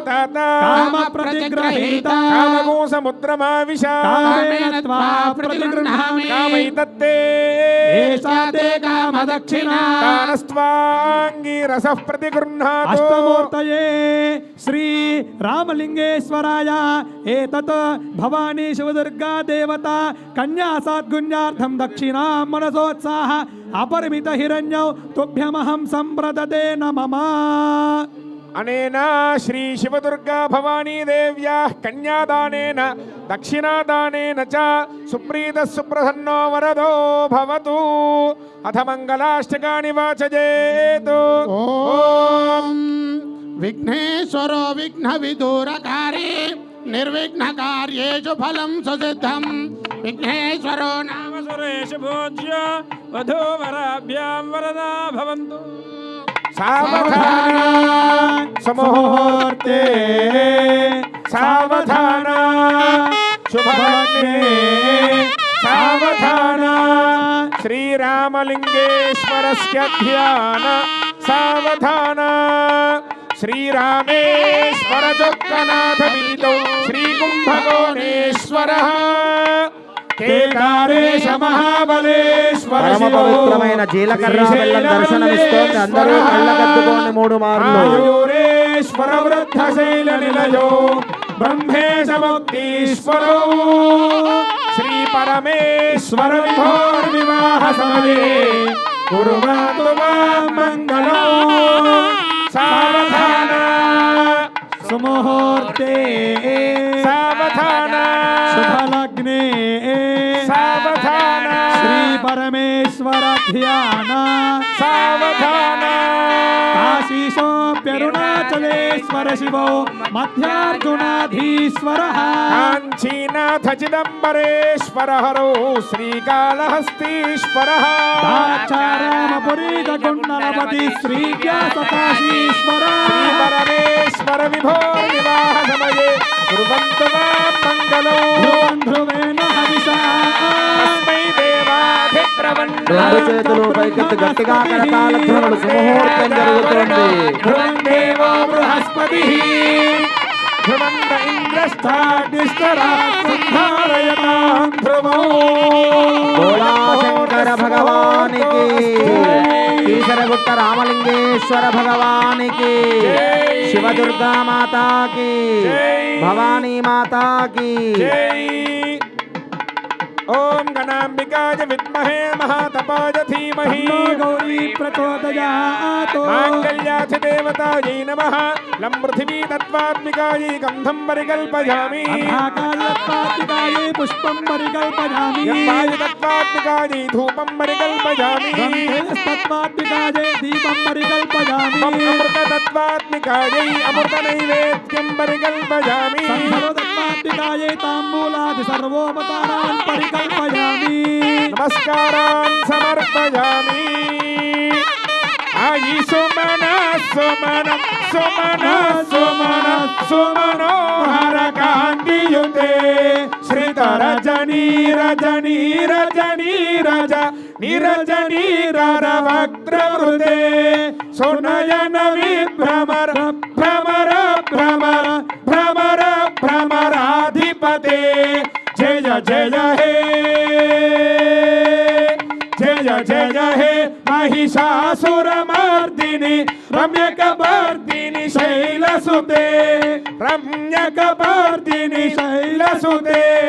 కామోదాత కామ ప్రతిగ్రహీత. కామగో సముద్రమావిశ కామేన త్వా ప్రతిగృహామి కామైతత్తే. ఏషా తే కామ దక్షిణ తానస్త్వాంగీరస ప్రతిగృహ్ణాతు. అష్టమూర్తయే శ్రీ రామలింగేశ్వరాయ. ఏతత్ భవానీ శివదుర్గా దేవత. కన్యా సద్గుణ్యార్థం దక్షిణా మనసోత్సాహ. అపరిమిత హిరణ్యౌ. తుభ్యమహం సంప్రదతే నమమా అనేన శ్రీ శివదుర్గా భవానీ దేవ్యా కన్యాదానేన దక్షిణాదానేన చ సుప్రీత సుప్రసన్నో వరదో భవతు అథ మంగళాష్టకాని వాచజేతు ఓం విఘ్నేశ్వరో విఘ్న విదూరకారే నిర్విఘ్న కార్యేషు ఫలం సుసిద్ధం విఘ్నేశ్వరో నామ సురేష భోజ్య వధూవరాభ్యాం వరదా భవంతు సావధాన సమూహూర్తే సావధాన శుభలగ్నే సావధాన శ్రీరామలింగేశ్వరస్య ధ్యాన సావధాన శ్రీరామేశ్వర చొక్కనాథ పరమ. పవిత్రమైన జీలకర్ర బెల్లం దర్శనమిస్తోంది. అందరూ కళ్ళగద్దుకోండి మూడు మార్లు. ఆయూరేశ్వర వృద్ధశైల నిలయో. బ్రహ్మేశ ముక్తీశ్వరో శ్రీ పరమేశ్వర వివాహ సమయే. కురుమాతు మాం మంగళం. సావధాన. సుముహూర్తే. ధ్యాన సావధాన కాశీశోప్యరుణాచలేశ్వర శివో మధ్యార్జునాధీశ్వర కాంచీనాథ చిదంబరేశ్వర హరో శ్రీకాళహస్తీశ్వర దాచారామపురీ గుండలపతి శ్రీ వ్యాసకాశీశ్వర శ్రీ పరమేశ్వర విభో వివాహ సమయే కుర్వంతు మాం మంగళం ధ్రువేణ హవిషా రెండు చేతులు పైకెత్తి గట్టిగా కరతాళ ధ్వనులు సుముహూర్తం జరుగుతుంది. దేవో బృహస్పతి. భోళాశంకర భగవానికి. ఈశ్వరగుట్ట రామలింగేశ్వర భగవానికి. శివదుర్గా మాతాకి భవానీ మాతాకి ओम गणाम्बिकाय विद्महे महातपाय धीमहि गौरी प्रचोदयात्। माङ्गल्याथि देवतायै नमः। लं पृथिवी तत्त्वात्मिकायै गन्धं परिकल्पयामि। तत्त्वात्मिकायै पुष्पं परिकल्पयामि। तत्त्वात्मिकायै धूपं परिकल्पयामि। दीपं परिकल्पयामि। త్వం అమృత నైవేద్యం పరికల్పయామి. తత్వాత్మికాయే తాంబూలాది సర్వోపచారాన్ పరికల్పయామి. నమస్కారాన్ సమర్పయామి. ఆయి सुमन सुमन सुमन सुमनोहर कान्तियुते श्रित रजनी रजनी रजनी रज निरजनी रवक्त्रवृते सुनयन विभ्रमर भ्रमर भ्रमर भ्रमर भ्रमराधिपते जय जय हे जय जय हे महिषासुरमर హే మహిషాసురమర్దిని రమ్యకపర్దిని శైలసుతే. రమ్యకపర్దిని శైలసుతే.